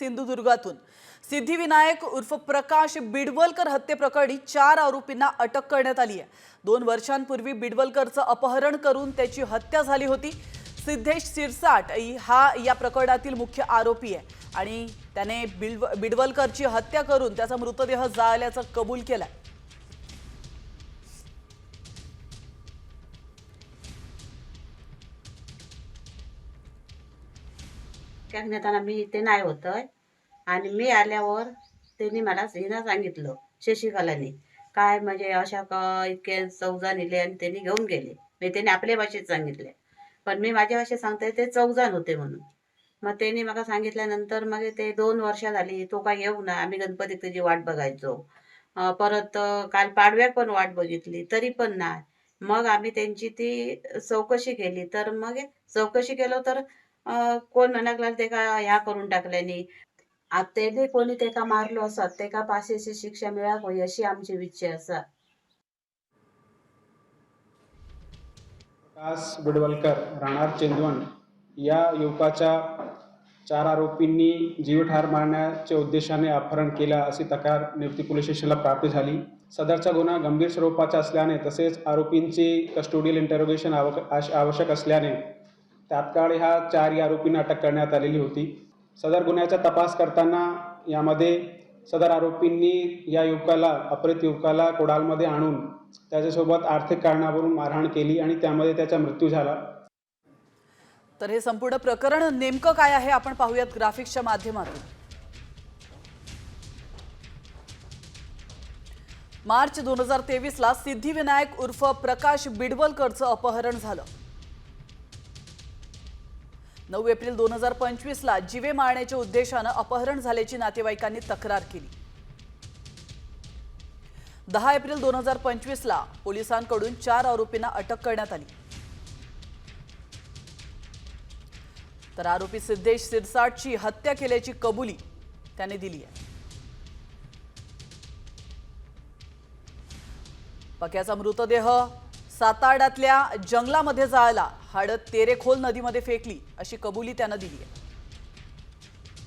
सिंधुदुर्गातून. सिद्धिविनायक उर्फ प्रकाश बिडवलकर हत्येप्रकरणी चार आरोपींना अटक करण्यात आली आहे. दोन वर्षांपूर्वी बिडवलकरचं अपहरण करून त्याची हत्या झाली होती. सिद्धेश सिरसाट हा या प्रकरणातील मुख्य आरोपी आहे आणि त्याने बिडव बिडवलकरची हत्या करून त्याचा मृतदेह जाळल्याचं कबूल केलाय. नेताना मी इथे नाही होतं आणि मी आल्यावर त्यांनी मला हिनं सांगितलं शशिकलाने. काय म्हणजे अशा क इतके चौजा नेले आणि त्यांनी घेऊन गेले. मी त्यांनी आपल्या भाषेत सांगितले. पण मी माझ्या भाषेत सांगते ते चौजान होते म्हणून. मग त्यांनी मला सांगितल्यानंतर मग ते दोन वर्ष झाली तो काय येऊ ना आम्ही गणपतीत तुझी वाट बघायचो. परत काल पाडव्यात पण वाट बघितली तरी पण नाही. मग आम्ही त्यांची ती चौकशी केली तर मग चौकशी केलं तर कोण म्हणाक ते का ह्या करून टाकल्यानी आता बी कोणी तेका मारलो असत तेका पाशेची शिक्षा मिळाक अशी आमची इच्छा असा प्रकाश बिडवलकर राहणार चेंदवण या युवकाच्या चार आरोपींनी जीवठार मारण्याच्या उद्देशाने अपहरण केला अशी तक्रार निवती पोलीस स्टेशनला प्राप्त झाली. सदरचा गुन्हा गंभीर स्वरूपाचा असल्याने तसेच आरोपींची कस्टोडियल इंटरोगेशन आवश्यक असल्याने तात्काळ ह्या चार आरोपींना अटक करण्यात आलेली होती. सदर गुन्ह्याचा तपास करताना यामध्ये सदर आरोपींनी या युवकाला अपहृत युवकाला कोडालमध्ये आणून त्याच्यासोबत आर्थिक कारणावरून मारहाण केली आणि त्यामध्ये त्याचा मृत्यू झाला. तर हे संपूर्ण प्रकरण नेमकं काय आहे आपण पाहूयात ग्राफिक्सच्या माध्यमातून. मार्च दोन हजार तेवीसला सिद्धिविनायक उर्फ प्रकाश बिडवलकरचं अपहरण झालं. नऊ एप्रिल दोन हजार पंचवीसला जीवे मारण्याच्या उद्देशानं अपहरण झाल्याची नातेवाईकांनी तक्रार केली. दहा एप्रिल दोन हजार पंचवीसला पोलिसांकडून चार आरोपींना अटक करण्यात आली. तर आरोपी सिद्धेश सिरसाटची हत्या केल्याची कबुली त्याने दिली आहे. पक्याचा मृतदेह साताड्यातल्या जंगलामध्ये जाळला हाडत तेरेखोल नदीमध्ये फेकली अशी कबुली त्यानं दिली आहे.